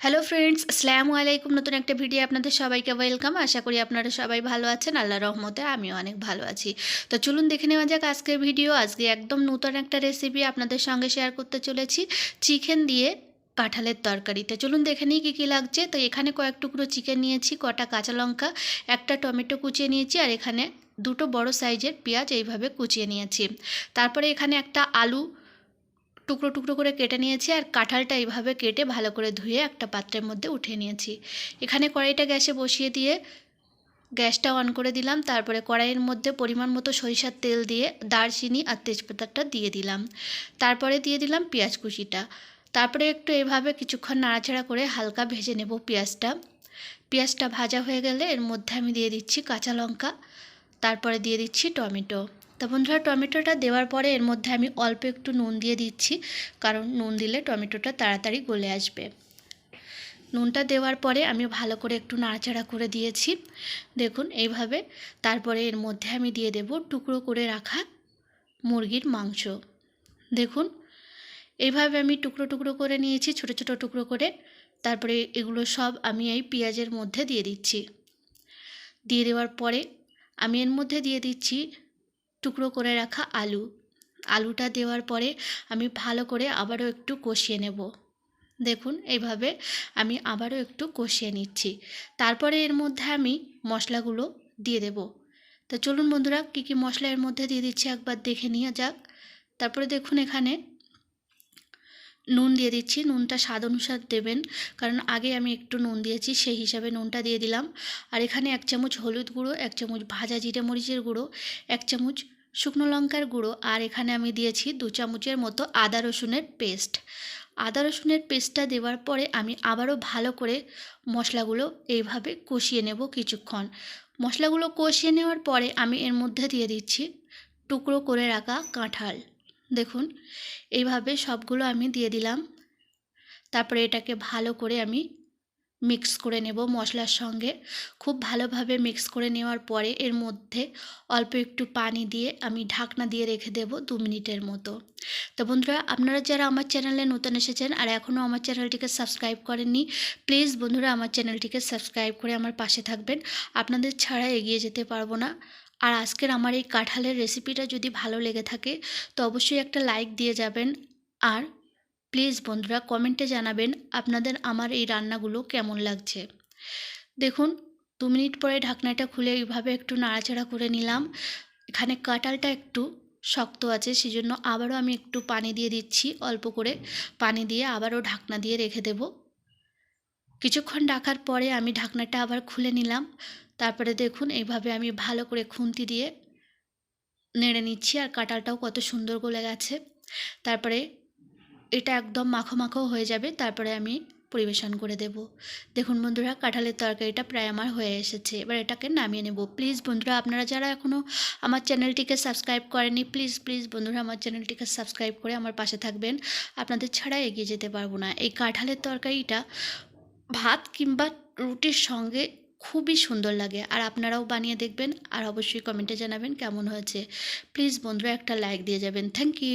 Hello friends আসসালামু আলাইকুম নতুন একটা ভিডিও আপনাদের সবাইকে ওয়েলকাম আশা করি আপনারা সবাই ভালো আছেন আল্লাহ রহমতে আমিও অনেক ভালো আছি। তো চলুন দেখে নেওয়া যাক আজকের ভিডিও আজকে একদম নতুন একটা রেসিপি আপনাদের সঙ্গে শেয়ার করতে চলেছি। চিকেন দিয়ে কাঁঠালের তরকারিতে চলুন দেখে নিই কী কী লাগছে। তো এখানে কয়েক টুকরো চিকেন নিয়েছি, কটা কাঁচা লঙ্কা, একটা টমেটো কুচিয়ে নিয়েছি, আর এখানে দুটো বড় সাইজের পেঁয়াজ এইভাবে কুচিয়ে নিয়েছি। তারপরে এখানে একটা আলু টুকরো টুকরো করে কেটে নিয়েছি আর কাঁঠালটা এইভাবে কেটে ভালো করে ধুয়ে একটা পাত্রের মধ্যে উঠিয়ে নিয়েছি। এখানে কড়াইটা গ্যাসে বসিয়ে দিয়ে গ্যাসটা অন করে দিলাম, তারপরে কড়াইয়ের মধ্যে পরিমাণ মতো সরিষার তেল দিয়ে দারচিনি আর তেজপাতাটা দিয়ে দিলাম। তারপরে দিয়ে দিলাম পেঁয়াজ কুচিটা। তারপরে একটু এভাবে কিছুক্ষণ নাড়াচাড়া করে হালকা ভেজে নেব পেঁয়াজটা। পেঁয়াজটা ভাজা হয়ে গেলে এর মধ্যে আমি দিয়ে দিচ্ছি কাঁচা লঙ্কা, তারপরে দিয়ে দিচ্ছি টমেটো। তা বন্ধুরা টমেটোটা দেওয়ার পরে এর মধ্যে আমি অল্প একটু নুন দিয়ে দিচ্ছি, কারণ নুন দিলে টমেটোটা তাড়াতাড়ি গলে আসবে। নুনটা দেওয়ার পরে আমি ভালো করে একটু নাড়াচাড়া করে দিয়েছি। দেখুন, এইভাবে তারপরে এর মধ্যে আমি দিয়ে দেব টুকরো করে রাখা মুরগির মাংস। দেখুন, এইভাবে আমি টুকরো টুকরো করে নিয়েছি, ছোট ছোট টুকরো করে। তারপরে এগুলো সব আমি এই পেঁয়াজের মধ্যে দিয়ে দিচ্ছি। দিয়ে দেওয়ার পরে আমি এর মধ্যে দিয়ে দিচ্ছি টুকরো করে রাখা আলু। আলুটা দেওয়ার পরে আমি ভালো করে আবারও একটু কষিয়ে নেব। দেখুন এইভাবে আমি আবারও একটু কষিয়ে নিচ্ছি। তারপরে এর মধ্যে আমি মশলাগুলো দিয়ে দেব। তো চলুন বন্ধুরা, কী কী মশলা এর মধ্যে দিয়ে দিচ্ছি একবার দেখে নিয়ে যাক। তারপরে দেখুন এখানে নুন দিয়ে দিচ্ছি। নুনটা স্বাদ অনুসার দেবেন। কারণ আগে আমি একটু নুন দিয়েছি, সেই হিসাবে নুনটা দিয়ে দিলাম। আর এখানে এক চামচ হলুদ গুঁড়ো, এক চামচ ভাজা জিরে মরিচের গুঁড়ো, এক চামচ শুকনো লঙ্কার গুঁড়ো, আর এখানে আমি দিয়েছি দু চামচের মতো আদা রসুনের পেস্ট। আদা রসুনের পেস্টটা দেওয়ার পরে আমি আবারও ভালো করে মশলাগুলো এইভাবে কষিয়ে নেব কিছুক্ষণ। মশলাগুলো কষিয়ে নেওয়ার পরে আমি এর মধ্যে দিয়ে দিচ্ছি টুকরো করে রাখা কাঁঠাল। দেখুন, এইভাবে সবগুলো আমি দিয়ে দিলাম। তারপরে এটাকে ভালো করে আমি মিক্স করে নেব মশলার সঙ্গে। খুব ভালোভাবে মিক্স করে নেওয়ার পরে এর মধ্যে অল্প একটু পানি দিয়ে আমি ঢাকনা দিয়ে রেখে দেব দু মিনিটের মতো। তো বন্ধুরা, আপনারা যারা আমার চ্যানেলে নতুন এসেছেন আর এখনও আমার চ্যানেলটিকে সাবস্ক্রাইব করেননি প্লিজ বন্ধুরা আমার চ্যানেলটিকে সাবস্ক্রাইব করে আমার পাশে থাকবেন। আপনাদের ছাড়া এগিয়ে যেতে পারব না। আর আজকের আমার এই কাঁঠালের রেসিপিটা যদি ভালো লেগে থাকে, তো অবশ্যই একটা লাইক দিয়ে যাবেন। আর প্লিজ বন্ধুরা কমেন্টে জানাবেন আপনাদের আমার এই রান্নাগুলো কেমন লাগছে। দেখুন, দু মিনিট পরে ঢাকনাটা খুলে এইভাবে একটু নাড়াচাড়া করে নিলাম। এখানে কাঁঠালটা একটু শক্ত আছে, সেজন্য আবারও আমি একটু পানি দিয়ে দিচ্ছি, অল্প করে পানি দিয়ে আবারও ঢাকনা দিয়ে রেখে দেব। কিছুক্ষণ ডাকার পরে আমি ঢাকনাটা আবার খুলে নিলাম। তারপরে দেখুন এইভাবে আমি ভালো করে খুন্তি দিয়ে নেড়ে নিচ্ছি আর কাঁঠালটাও কত সুন্দর গলে গেছে। তারপরে এটা একদম মাখো মাখো হয়ে যাবে, তারপরে আমি পরিবেশন করে দেব। দেখুন বন্ধুরা, কাঁঠালের তরকারিটা প্রায় আমার হয়ে এসেছে। এবার এটাকে নামিয়ে নেব। প্লিজ বন্ধুরা, আপনারা যারা এখনও আমার চ্যানেলটিকে সাবস্ক্রাইব করেনি প্লিজ প্লিজ বন্ধুরা, আমার চ্যানেলটিকে সাবস্ক্রাইব করে আমার পাশে থাকবেন। আপনাদের ছাড়া এগিয়ে যেতে পারব না। এই কাঁঠালের তরকারিটা ভাত কিংবা রুটির সঙ্গে খুবই সুন্দর লাগে। আর আপনারাও বানিয়ে দেখবেন। আর অবশ্যই কমেন্টে জানাবেন কেমন হয়েছে। প্লিজ বন্ধুরা একটা লাইক দিয়ে যাবেন। Thank you